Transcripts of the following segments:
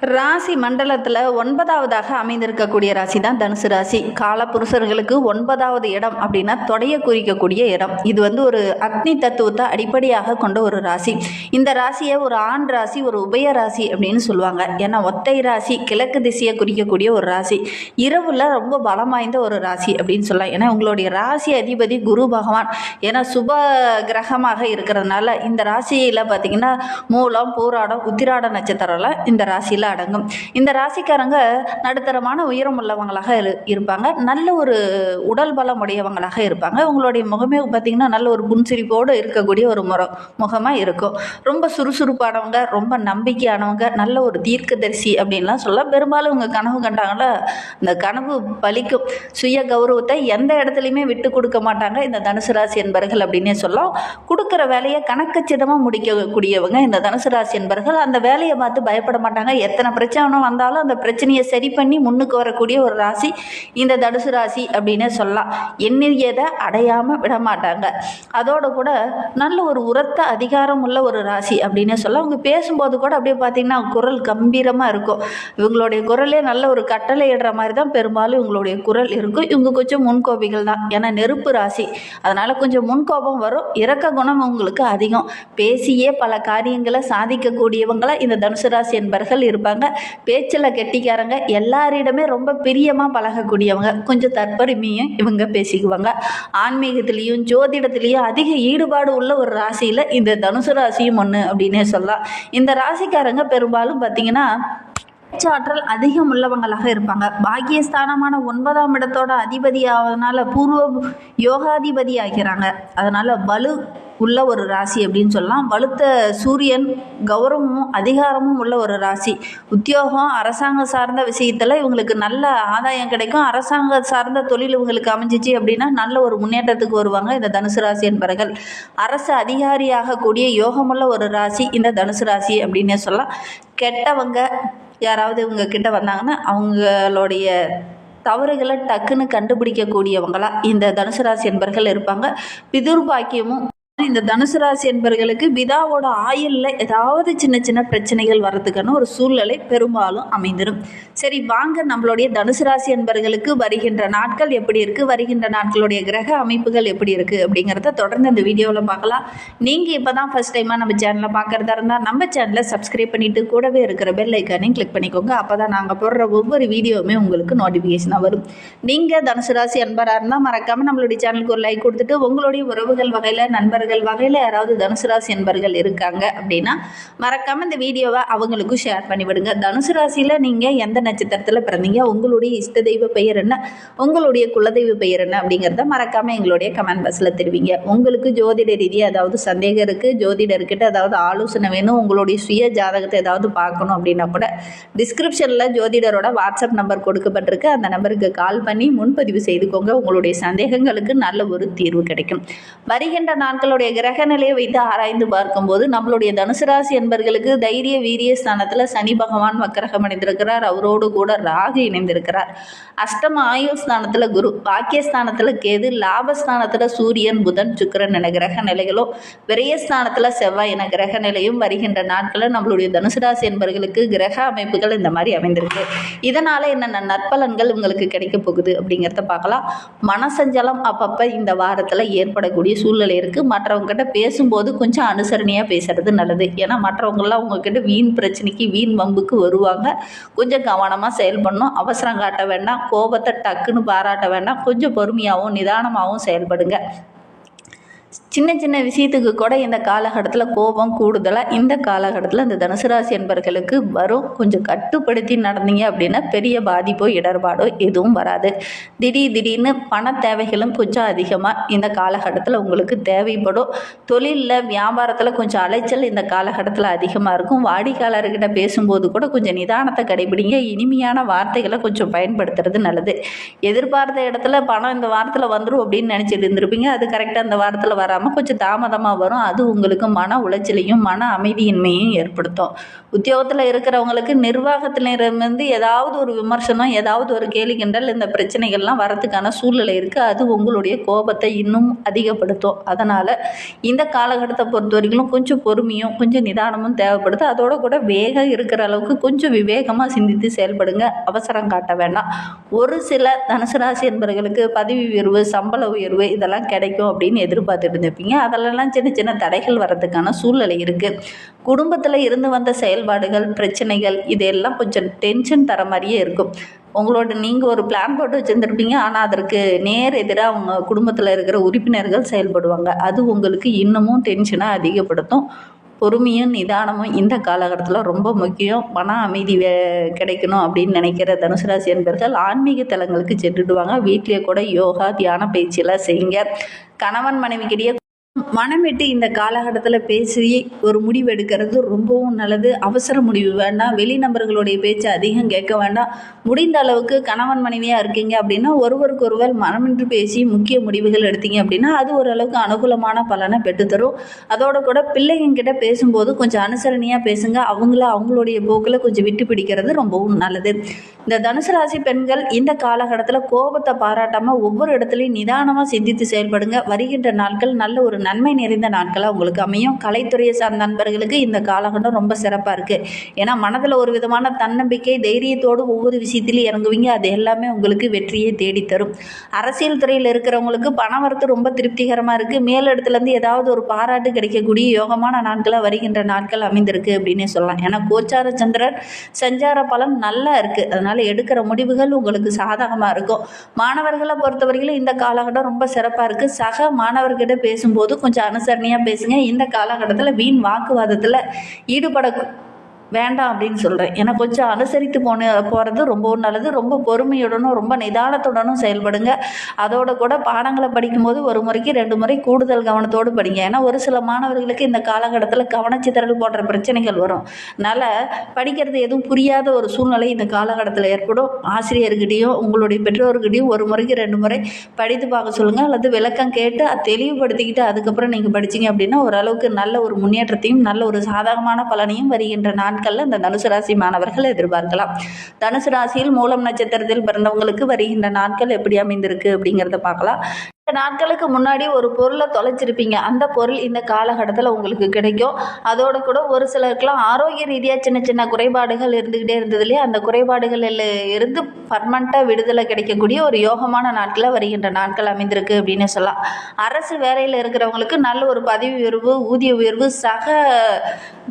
ராசி மண்டலத்தில் ஒன்பதாவதாக அமைந்திருக்கக்கூடிய ராசி தான் தனுசு ராசி. காலப்புருஷர்களுக்கு ஒன்பதாவது இடம் அப்படின்னா தொடையை குறிக்கக்கூடிய இடம். இது வந்து ஒரு அக்னி தத்துவத்தை அடிப்படையாக கொண்ட ஒரு ராசி. இந்த ராசியை ஒரு ஆண் ராசி ஒரு உபய ராசி அப்படின்னு சொல்லுவாங்க. ஏன்னா ஒத்தை ராசி கிழக்கு திசையை குறிக்கக்கூடிய ஒரு ராசி. இரவில் ரொம்ப பலம் வாய்ந்த ஒரு ராசி அப்படின்னு சொல்லலாம். ஏன்னா உங்களுடைய ராசி அதிபதி குரு பகவான். ஏன்னா சுப கிரகமாக இருக்கிறதுனால இந்த ராசியில் பார்த்தீங்கன்னா மூலம் பூராடம் உத்திராட நட்சத்திரம்லாம் இந்த ராசியில் அடங்கும். இந்த ராசிக்காரங்க நடுத்தரமான உயரம் உள்ளவங்களாக இரு இருப்பாங்க. நல்ல ஒரு உடல் பலம் உடையவங்களாக இருப்பாங்க. உங்களுடைய முகமே பார்த்திங்கன்னா நல்ல ஒரு புன்சிரிப்போடு இருக்கக்கூடிய ஒரு முற முகமாக இருக்கும். ரொம்ப சுறுசுறுப்பானவங்க ரொம்ப நம்பிக்கையானவங்க நல்ல ஒரு தீர்க்கதரிசி அப்படின்லாம் சொல்ல பெரும்பாலும் இவங்க கனவு கண்டாங்களா இந்த கனவு பலிக்கும். சுய கௌரவத்தை எந்த இடத்துலையுமே விட்டு கொடுக்க மாட்டாங்க. இந்த தனுசு ராசி என்பர்கள் அப்படின்னே சொல்லலாம். கொடுக்குற வேலையை கணக்கச்சிதமாக முடிக்கக்கூடியவங்க இந்த தனுசு ராசி என்பர்கள். அந்த வேலையை பார்த்து பயப்பட மாட்டாங்க. எத்தனை பிரச்சனை வந்தாலும் அந்த பிரச்சனையை சரி பண்ணி முன்னுக்கு வரக்கூடிய ஒரு ராசி இந்த தனுசு ராசி அப்படின்னே சொல்லலாம். எண்ணியதை அடையாமல் விட மாட்டாங்க. அதோட கூட நல்ல ஒரு உரத்த அதிகாரம் உள்ள ஒரு ராசி அப்படின்னே சொல்லலாம். அவங்க பேசும்போது கூட அப்படியே பார்த்தீங்கன்னா குரல் கம்பீரமாக இருக்கும். இவங்களுடைய குரலே நல்ல ஒரு கட்டளை இடுற மாதிரி தான் பெரும்பாலும் இவங்களுடைய குரல் இருக்கும். இவங்க கொஞ்சம் முன்கோபிகள் தான். ஏன்னா நெருப்பு ராசி. அதனால் கொஞ்சம் முன்கோபம் வரும். இறக்க குணம் உங்களுக்கு அதிகம். பேசியே பல காரியங்களை சாதிக்கக்கூடியவங்களாக இந்த தனுசு ராசி என்பர்கள் இருப்பாங்க. பேச்சில் கெட்டிக்காரங்க எல்லாரிடமே ரொம்ப பிரியமாக பழகக்கூடியவங்க. கொஞ்சம் தற்பெருமையும் இவங்க பேசிக்குவாங்க. ஆன்மீகத்திலையும் ஜோதிடத்திலையும் அதிக ஈடுபாடு உள்ள ஒரு ராசியில் இந்த தனுசு ராசியும் ஒன்று அப்படின்னே சொல்லலாம். இந்த ராசிக்காரங்க பெரும்பாலும் பார்த்தீங்கன்னா பேச்சாற்றல் அதிகம் உள்ளவங்களாக இருப்பாங்க. பாக்கியஸ்தானமான ஒன்பதாம் இடத்தோட அதிபதி ஆவதனால பூர்வ யோகாதிபதி ஆகிறாங்க. அதனால வலு உள்ள ஒரு ராசி அப்படின்னு சொல்லலாம். வலுத்த சூரியன் கௌரவமும் அதிகாரமும் உள்ள ஒரு ராசி. உத்தியோகம் அரசாங்கம் சார்ந்த விஷயத்தில் இவங்களுக்கு நல்ல ஆதாயம் கிடைக்கும். அரசாங்க சார்ந்த தொழில் இவங்களுக்கு அமைஞ்சிச்சு அப்படின்னா நல்ல ஒரு முன்னேற்றத்துக்கு வருவாங்க இந்த தனுசு ராசி என்பவர்கள். அரசு அதிகாரியாக கூடிய யோகமுள்ள ஒரு ராசி இந்த தனுசு ராசி அப்படின்னே சொல்லலாம். கெட்டவங்க யாராவது இவங்க கிட்ட வந்தாங்கன்னா அவங்களுடைய தவறுகளை டக்குன்னு கண்டுபிடிக்கக்கூடியவங்களா இந்த தனுசு ராசி என்பர்கள் இருப்பாங்க. பிதுர் பாக்கியமும் இந்த தனுசு ராசி என்பர்களுக்கு பிதாவோட ஆயுளில் ஏதாவது சின்ன சின்ன பிரச்சனைகள் வர்றதுக்கான ஒரு சூழ்நிலை பெரும்பாலும் அமைந்திடும் சரி வாங்க. நம்மளுடைய தனுசு ராசி என்பர்களுக்கு வருகின்ற நாட்கள் எப்படி இருக்குது வருகின்ற நாட்களுடைய கிரக அமைப்புகள் எப்படி இருக்குது அப்படிங்கிறத தொடர்ந்து இந்த வீடியோவில் பார்க்கலாம். நீங்கள் இப்போ தான் ஃபஸ்ட் டைமாக நம்ம சேனலை பார்க்குறதா இருந்தால் நம்ம சேனலை சப்ஸ்கிரைப் பண்ணிவிட்டு கூடவே இருக்கிற பெல் ஐக்கானையும் கிளிக் பண்ணிக்கோங்க. அப்போ தான் நாங்கள் போடுற ஒவ்வொரு வீடியோவுமே உங்களுக்கு நோட்டிஃபிகேஷனாக வரும். நீங்கள் தனுசு ராசி அன்பராக இருந்தால் மறக்காமல் நம்மளுடைய சேனலுக்கு ஒரு லைக் கொடுத்துட்டு உங்களுடைய உறவுகள் வகையில் நண்பர்கள் வகையில் யாராவது தனுசு ராசி என்பர்கள் இருக்காங்க அப்படின்னா மறக்காமல் இந்த வீடியோவை அவங்களுக்கும் ஷேர் பண்ணி விடுங்க தனுசு ராசியில் நீங்கள் எந்த நட்சத்திரத்தில் பிறந்தீங்க உங்களுடைய இஷ்ட தெய்வ பெயர் என்ன உங்களுடைய குலதெய்வ பெயர் என்ன அப்படிங்கிறத மறக்காமல் எங்களுடைய கமெண்ட் பாக்ஸில் தெரிவிங்க. உங்களுக்கு ஜோதிட ரீதியாக ஏதாவது சந்தேகம் இருக்குது ஜோதிடர்கிட்ட ஏதாவது ஆலோசனை வேணும் உங்களுடைய சுய ஜாதகத்தை ஏதாவது பார்க்கணும் அப்படின்னா கூட டிஸ்கிரிப்ஷனில் ஜோதிடரோட வாட்ஸ்அப் நம்பர் கொடுக்கப்பட்டிருக்கு. அந்த நம்பருக்கு கால் பண்ணி முன்பதிவு செய்துக்கோங்க. உங்களுடைய சந்தேகங்களுக்கு நல்ல ஒரு தீர்வு கிடைக்கும். வருகின்ற நம்மளுடைய கிரக நிலையை வைத்து ஆராய்ந்து பார்க்கும்போது நம்மளுடைய தனுசு ராசி என்பர்களுக்கு தைரிய வீரிய ஸ்தானத்தில் சனி பகவான் வக்கரகம் அணிந்திருக்கிறார். அவரோடு கூட ராகு இணைந்திருக்கிறார். அஷ்டம ஆயுள் ஸ்தானத்தில் குரு பாக்கியஸ்தானத்தில் கேது லாபஸ்தானத்தில் சூரியன் புதன் சுக்கரன் என கிரக நிலைகளும் விரயஸ்தானத்தில் செவ்வாய் என கிரக நிலையும் வருகின்ற நாட்களில் நம்மளுடைய தனுசு ராசி என்பர்களுக்கு கிரக அமைப்புகள் இந்த மாதிரி அமைந்திருக்கு. இதனால் என்னென்ன நற்பலன்கள் உங்களுக்கு கிடைக்க போகுது அப்படிங்கிறத பார்க்கலாம். மனசஞ்சலம் அப்பப்போ இந்த வாரத்தில் ஏற்படக்கூடிய சூழ்நிலை இருக்குது மற்ற மற்றவங்ககிட்ட பேசும்போது கொஞ்சம் அனுசரணையாக பேசுறது நல்லது. ஏன்னா மற்றவங்களாம் உங்ககிட்ட வீண் பிரச்சனைக்கு வீண் வம்புக்கு வருவாங்க. கொஞ்சம் கவனமாக செயல்படணும் அவசரம் காட்ட வேண்டாம். கோபத்தை டக்குன்னு பாராட்ட வேண்டாம். கொஞ்சம் பொறுமையாகவும் நிதானமாகவும் செயல்படுங்க. சின்ன சின்ன விஷயத்துக்கு கூட இந்த காலகட்டத்தில் கோபம் கூடுதலாக இந்த காலகட்டத்தில் இந்த தனுசு ராசி என்பர்களுக்கு வரும். கொஞ்சம் கட்டுப்படுத்தி நடந்தீங்க அப்படின்னா பெரிய பாதிப்போ இடர்பாடோ எதுவும் வராது. திடீர் திடீர்னு பண தேவைகளும் கொஞ்சம் அதிகமாக இந்த காலகட்டத்தில் உங்களுக்கு தேவைப்படும். தொழிலில் வியாபாரத்தில் கொஞ்சம் அலைச்சல் இந்த காலகட்டத்தில் அதிகமாக இருக்கும். வாடிக்கையாளர்கிட்ட பேசும்போது கூட கொஞ்சம் நிதானத்தை கடைபிடிங்க. இனிமையான வார்த்தைகளை கொஞ்சம் பயன்படுத்துறது நல்லது. எதிர்பார்த்த இடத்துல பணம் இந்த வாரத்தில் வந்துடும் அப்படின்னு நினச்சிட்டு இருந்திருப்பீங்க. அது கரெக்டாக இந்த வாரத்தில் வராமல் கொஞ்சம் தாமதமாக வரும். அது உங்களுக்கு மன உளைச்சலையும் மன அமைதியின்மையும் ஏற்படுத்தும். உத்தியோகத்தில் இருக்கிறவங்களுக்கு நிர்வாகத்திலிருந்து ஏதாவது ஒரு விமர்சனம் ஏதாவது ஒரு கேலி கிண்டல் இந்த பிரச்சனைகள்லாம் வரதுக்கான சூழ்நிலை இருக்குது அது உங்களுடைய கோபத்தை இன்னும் அதிகப்படுத்தும். அதனால் இந்த காலகட்டத்தை பொறுத்த வரைக்கும் கொஞ்சம் பொறுமையும் கொஞ்சம் நிதானமும் தேவைப்படுது. அதோட கூட வேகம் இருக்கிற அளவுக்கு கொஞ்சம் விவேகமாக சிந்தித்து செயல்படுங்க. அவசரம் காட்ட வேண்டாம். ஒரு சில தனுசு ராசி என்பவர்களுக்கு பதவி உயர்வு சம்பள உயர்வு இதெல்லாம் கிடைக்கும் அப்படின்னு எதிர்பார்த்துட்டு இருந்திருப்பீங்க அதிலெல்லாம் சின்ன சின்ன தடைகள் வர்றதுக்கான சூழ்நிலை இருக்குது குடும்பத்தில் இருந்து வந்த செயல்பாடுகள் பிரச்சனைகள் இதெல்லாம் கொஞ்சம் டென்ஷன் தர மாதிரியே இருக்கும். உங்களோட நீங்கள் ஒரு பிளான் போட்டு வச்சுருந்துருப்பீங்க. ஆனால் அதற்கு நேர் எதிராக அவங்க குடும்பத்தில் இருக்கிற உறுப்பினர்கள் செயல்படுவாங்க. அது உங்களுக்கு இன்னமும் டென்ஷனை அதிகப்படுத்தும். பொறுமையும் நிதானமும் இந்த காலகட்டத்தில் ரொம்ப முக்கியம். மன அமைதி வே கிடைக்கணும் அப்படின்னு நினைக்கிற தனுசு ராசி என்பர்கள் ஆன்மீக தலங்களுக்கு சென்றுடுவாங்க. வீட்டிலேயே கூட யோகா தியான பயிற்சியெல்லாம் செய்யுங்க. கணவன் மனைவிக்கிடையே மனம் விட்டு இந்த காலகட்டத்தில் பேசி ஒரு முடிவு எடுக்கிறது ரொம்பவும் நல்லது. அவசர முடிவு வேண்டாம். வெளி நபர்களுடைய பேச்சை அதிகம் கேட்க வேண்டாம். முடிந்த அளவுக்கு கணவன் மனைவியாக இருக்கீங்க அப்படின்னா ஒருவருக்கொருவர் மனமின்றி பேசி முக்கிய முடிவுகள் எடுத்தீங்க அப்படின்னா அது ஓரளவுக்கு அனுகூலமான பலனை பெற்றுத்தரும். அதோட கூட பிள்ளைங்கக்கிட்ட பேசும்போது கொஞ்சம் அனுசரணையாக பேசுங்க. அவங்கள அவங்களுடைய போக்கில் கொஞ்சம் விட்டு பிடிக்கிறது ரொம்பவும் நல்லது. இந்த தனுசு ராசி பெண்கள் இந்த காலகட்டத்தில் கோபத்தை பாராட்டாமல் ஒவ்வொரு இடத்துலையும் நிதானமாக சிந்தித்து செயல்படுங்க. வருகின்ற நாட்கள் நல்ல ஒரு நன்மை நிறைந்த நாட்களாக உங்களுக்கு அமையும். கலைத்துறையை சார்ந்த நண்பர்களுக்கு இந்த காலகட்டம் ரொம்ப சிறப்பாக இருக்குது ஏன்னா மனதில் ஒரு விதமான தன்னம்பிக்கை தைரியத்தோடு ஒவ்வொரு விஷயத்திலையும் இறங்குவீங்க. அது எல்லாமே உங்களுக்கு வெற்றியை தேடித்தரும். அரசியல் துறையில் இருக்கிறவங்களுக்கு பணவரத்து ரொம்ப திருப்திகரமாக இருக்குது மேலிடத்துலேருந்து ஏதாவது ஒரு பாராட்டு கிடைக்கக்கூடிய யோகமான நாட்களாக வருகின்ற நாட்கள் அமைந்திருக்கு அப்படின்னே சொல்லலாம். ஏன்னா கோச்சார சந்திரன் சஞ்சார பலன் நல்லா இருக்குது அதனால் எடுக்கிற முடிவுகள் உங்களுக்கு சாதகமாக இருக்கும். மாணவர்களை பொறுத்தவரையிலும் இந்த காலகட்டம் ரொம்ப சிறப்பாக இருக்குது சக மாணவர்கிட்ட பேசும்போது கொஞ்சம் அனுசரணையாக பேசுங்க. இந்த காலகட்டத்தில் வீண் வாக்குவாதத்தில் ஈடுபட வேண்டாம் அப்படின்னு சொல்கிறேன் ஏன்னா கொஞ்சம் அனுசரித்து போன போகிறது ரொம்பவும் நல்லது. ரொம்ப பொறுமையுடனும் ரொம்ப நிதானத்துடனும் செயல்படுங்க. அதோட கூட பாடங்களை படிக்கும்போது ஒரு முறைக்கு ரெண்டு முறை கூடுதல் கவனத்தோடு படிங்க. ஏன்னா ஒரு சில மாணவர்களுக்கு இந்த காலகட்டத்தில் கவனச்சிதறல் போன்ற பிரச்சனைகள் வரும். அதனால் படிக்கிறது எதுவும் புரியாத ஒரு சூழ்நிலை இந்த காலகட்டத்தில் ஏற்படும். ஆசிரியர்கிட்டையும் உங்களுடைய பெற்றோர்கிட்டையும் ஒரு முறைக்கு ரெண்டு முறை படித்து பார்க்க சொல்லுங்கள் அல்லது விளக்கம் கேட்டு அதை தெளிவுபடுத்திக்கிட்டு அதுக்கப்புறம் நீங்கள் படிச்சீங்க அப்படின்னா ஓரளவுக்கு நல்ல ஒரு முன்னேற்றத்தையும் நல்ல ஒரு சாதகமான பலனையும் வருகின்ற நாட்களில் இந்த தனுசு ராசி மாணவர்கள் எதிர்பார்க்கலாம். தனுசு ராசியில் மூலம் நட்சத்திரத்தில் பிறந்தவங்களுக்கு வருகின்ற நாட்கள் எப்படி அமைந்திருக்கு அப்படிங்கிறத பார்க்கலாம். நாட்களுக்கு முன்னாடி ஒரு பொருளை தொலைச்சிருப்பீங்க. அந்த பொருள் இந்த காலகட்டத்தில் உங்களுக்கு கிடைக்கும். அதோட கூட ஒரு சிலருக்குலாம் ஆரோக்கிய ரீதியாக சின்ன சின்ன குறைபாடுகள் இருந்துக்கிட்டே இருந்ததுலேயே அந்த குறைபாடுகளில் இருந்து பர்மனண்ட்டாக விடுதலை கிடைக்கக்கூடிய ஒரு யோகமான நாட்களில் வருகின்ற நாட்கள் அமைந்திருக்கு அப்படின்னு சொல்லலாம். அரசு வேலையில் இருக்கிறவங்களுக்கு நல்ல ஒரு பதவி உயர்வு ஊதிய உயர்வு சக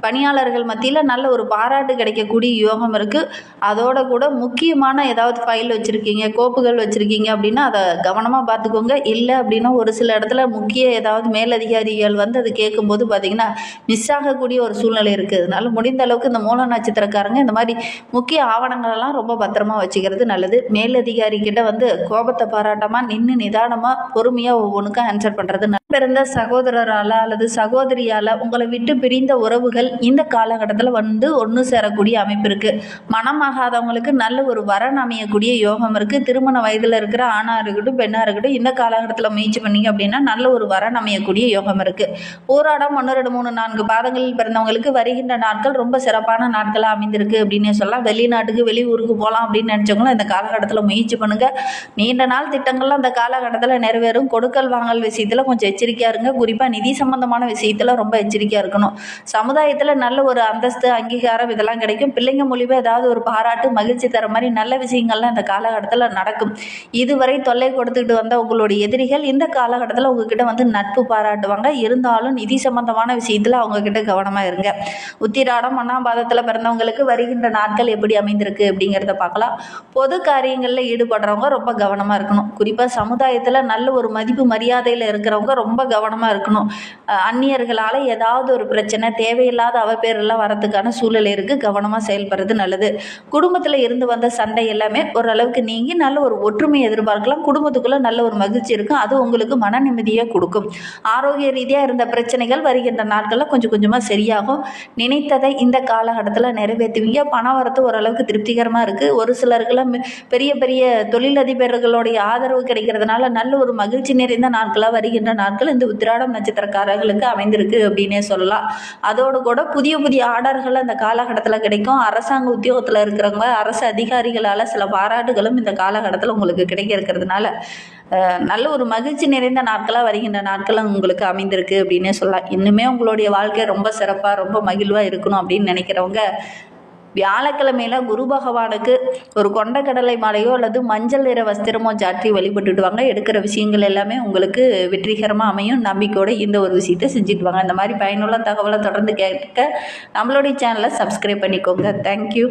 பணியாளர்கள் மத்தியில் நல்ல ஒரு பாராட்டு கிடைக்கக்கூடிய யோகம் இருக்குது அதோட கூட முக்கியமான ஏதாவது ஃபைல் வச்சுருக்கீங்க கோப்புகள் வச்சுருக்கீங்க அப்படின்னா அதை கவனமாக பார்த்துக்கோங்க. இல்லை இல்லை அப்படின்னா ஒரு சில இடத்துல முக்கிய ஏதாவது மேலதிகாரிகள் வந்து அது கேட்கும்போது பார்த்திங்கன்னா மிஸ் ஆகக்கூடிய ஒரு சூழ்நிலை இருக்குது அதனால முடிந்த அளவுக்கு இந்த மூல நட்சத்திரக்காரங்க இந்த மாதிரி முக்கிய ஆவணங்களெல்லாம் ரொம்ப பத்திரமா வச்சுக்கிறது நல்லது மேலதிகாரிகிட்ட வந்து கோபத்தை பாராட்டமாக நின்று நிதானமாக பொறுமையாக ஒவ்வொன்றுக்கும் ஆன்சர் பண்ணுறது நல்லது. பிறந்த சகோதரரால் அல்லது சகோதரியால் உங்களை விட்டு பிரிந்த உறவுகள் இந்த காலகட்டத்தில் வந்து ஒன்று சேரக்கூடிய அமைப்பு இருக்குது மனமாகாதவங்களுக்கு நல்ல ஒரு வரன் அமையக்கூடிய யோகம் இருக்குது திருமண வயதில் இருக்கிற ஆணாக இருக்கட்டும் பெண்ணாக இருக்கட்டும் இந்த காலகட்டத்தில் முயற்சி பண்ணீங்க அப்படின்னா நல்ல ஒரு வரன் அமையக்கூடிய யோகம் இருக்குது போராடம் ஒன்று ரெண்டு மூணு நான்கு பாதங்களில் பிறந்தவங்களுக்கு வருகின்ற நாட்கள் ரொம்ப சிறப்பான நாட்களாக அமைந்திருக்கு அப்படின்னு சொல்லலாம். வெளிநாட்டுக்கு வெளியூருக்கு போகலாம் அப்படின்னு நினச்சவங்களும் இந்த காலகட்டத்தில் முயற்சி பண்ணுங்கள் நீண்ட நாள் திட்டங்கள்லாம் அந்த காலகட்டத்தில் நிறைவேறும். கொடுக்கல் வாங்கல் விஷயத்தில் கொஞ்சம் எச்சரிக்கையாக இருங்க. குறிப்பாக நிதி சம்பந்தமான விஷயத்தில் ரொம்ப எச்சரிக்கையாக இருக்கணும். சமுதாயத்தில் நல்ல ஒரு அந்தஸ்து அங்கீகாரம் இதெல்லாம் கிடைக்கும். பிள்ளைங்க மூலியமாக ஏதாவது ஒரு பாராட்டு மகிழ்ச்சி தர மாதிரி நல்ல விஷயங்கள்லாம் இந்த காலகட்டத்தில் நடக்கும். இதுவரை தொல்லை கொடுத்துக்கிட்டு வந்த உங்களுடைய எதிரிகள் இந்த காலகட்டத்தில் உங்ககிட்ட வந்து நட்பு பாராட்டுவாங்க. இருந்தாலும் நிதி சம்பந்தமான விஷயத்தில் அவங்கக்கிட்ட கவனமாக இருங்க. உத்திராடம் ஒன்றாம் பாதத்தில் பிறந்தவங்களுக்கு வருகின்ற நாட்கள் எப்படி அமைந்திருக்கு அப்படிங்கிறத பார்க்கலாம். பொது காரியங்களில் ஈடுபடுறவங்க ரொம்ப கவனமாக இருக்கணும். குறிப்பாக சமுதாயத்தில் நல்ல ஒரு மதிப்பு மரியாதையில் இருக்கிறவங்க ரொம்ப ரொம்ப கவனமாக இருக்கணும். அந்நியர்களால் ஏதாவது ஒரு பிரச்சனை தேவையில்லாத அவப்பேரெல்லாம் வரதுக்கான சூழல் இருக்குது கவனமாக செயல்படுறது நல்லது. குடும்பத்தில் இருந்து வந்த சண்டை எல்லாமே ஓரளவுக்கு நீங்கி நல்ல ஒரு ஒற்றுமை எதிர்பார்க்கலாம். குடும்பத்துக்குள்ளே நல்ல ஒரு மகிழ்ச்சி இருக்கும். அது உங்களுக்கு மன நிம்மதியாக கொடுக்கும். ஆரோக்கிய ரீதியாக இருந்த பிரச்சனைகள் வருகின்ற நாட்களில் கொஞ்சம் கொஞ்சமாக சரியாகும். நினைத்ததை இந்த காலகட்டத்தில் நிறைவேற்றுவீங்க. பண வரத்து ஓரளவுக்கு திருப்திகரமாக இருக்குது ஒரு சிலருக்குலாம் பெரிய பெரிய தொழிலதிபர்களுடைய ஆதரவு கிடைக்கிறதுனால நல்ல ஒரு மகிழ்ச்சி நிறைந்த நாட்களாக வருகின்ற நாட்கள் நாட்கள் இந்த உத்திராடம் நட்சத்திரக்காரர்களுக்கு அமைந்திருக்கு அப்படின்னே சொல்லலாம். அதோடு கூட புதிய புதிய ஆர்டர்கள் அந்த காலகட்டத்தில் கிடைக்கும். அரசாங்க உத்தியோகத்தில் இருக்கிறவங்க அரசு அதிகாரிகளால் சில பாராட்டுகளும் இந்த காலகட்டத்தில் உங்களுக்கு கிடைக்க இருக்கிறதுனால நல்ல ஒரு மகிழ்ச்சி நிறைந்த நாட்களாக வருகின்ற நாட்களும் உங்களுக்கு அமைந்திருக்கு அப்படின்னே சொல்லலாம். இன்னுமே உங்களுடைய வாழ்க்கை ரொம்ப சிறப்பாக ரொம்ப மகிழ்வாக இருக்கணும் அப்படின்னு நினைக்கிறவங்க வியாழக்கிழமையில குரு பகவானுக்கு ஒரு கொண்டக்கடலை மாலையோ அல்லது மஞ்சள் நிற வஸ்திரமோ சாற்றி வழிபட்டுட்டு வாங்க எடுக்கிற விஷயங்கள் எல்லாமே உங்களுக்கு வெற்றிகரமாக அமையும். நம்பிக்கையோட இந்த ஒரு விஷயத்தை செஞ்சுட்டு வாங்க. இந்த மாதிரி பயனுள்ள தகவலை தொடர்ந்து கேட்க நம்மளுடைய சேனலை சப்ஸ்கிரைப் பண்ணிக்கோங்க. தேங்க்யூ